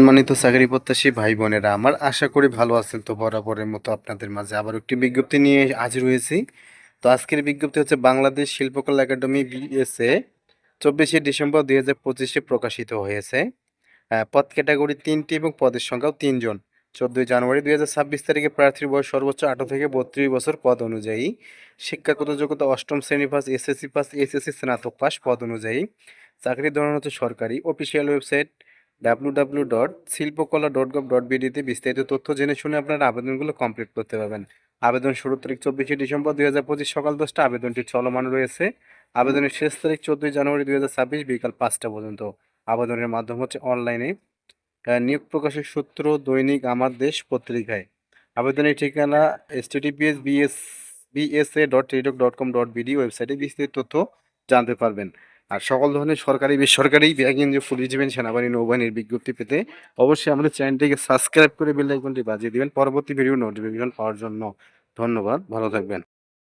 সম্মানিত চাকরি প্রত্যাশী ভাই বোনেরা, আমার আশা করি ভালো আছেন তো বরাবরের মতো আপনাদের মাঝে আবার একটি বিজ্ঞপ্তি নিয়ে হাজির হয়েছি। তো আজকের বিজ্ঞপ্তি হচ্ছে বাংলাদেশ শিল্পকলা একাডেমি বিএসএ চব্বিশে ডিসেম্বর দুই হাজার পঁচিশে প্রকাশিত হয়েছে। পদ ক্যাটাগরি তিনটি এবং পদের সংখ্যাও তিনজন। চোদ্দোই জানুয়ারি দুই হাজার ছাব্বিশ তারিখে প্রার্থীর বয়স সর্বোচ্চ আঠারো থেকে বত্রিশ বছর পদ অনুযায়ী। শিক্ষাগত যোগ্যতা অষ্টম শ্রেণি পাস, এসএসসি পাস এসএসসি স্নাতক পাস পদ অনুযায়ী। চাকরির ধরন হচ্ছে সরকারি, official website W W dot Shilpakala dot gov dot বিডিতে বিস্তারিত তথ্য জেনে শুনে আপনারা আবেদনগুলো কমপ্লিট করতে পারবেন। আবেদন শুরুর তারিখ চব্বিশে ডিসেম্বর দুই হাজার পঁচিশ সকাল দশটা। আবেদনটি চলমান রয়েছে। আবেদনের শেষ তারিখ চোদ্দোই জানুয়ারি দুই হাজার ছাব্বিশ বিকাল পাঁচটা পর্যন্ত। আবেদনের মাধ্যম হচ্ছে অনলাইনে নিয়োগ প্রকাশের সূত্র, দৈনিক, আমার দেশ, পত্রিকায়। আবেদনের ঠিকানা S TTPS BS BSA dot Teletalk dot com dot BD ওয়েবসাইটে বিস্তারিত তথ্য জানতে পারবেন। আর সকল ধরনের সরকারি, বেসরকারি ব্যাগিং যে পুলিশ জীবন সেনাবাহিনী, নৌবাহিনীর বিজ্ঞপ্তি পেতে অবশ্যই আমাদের চ্যানেলটিকে সাবস্ক্রাইব করে বেল আইকনটি বাজিয়ে দিবেন। পরবর্তী ভিডিও নোটিফিকেশন পাওয়ার জন্য ধন্যবাদ। ভালো থাকবেন।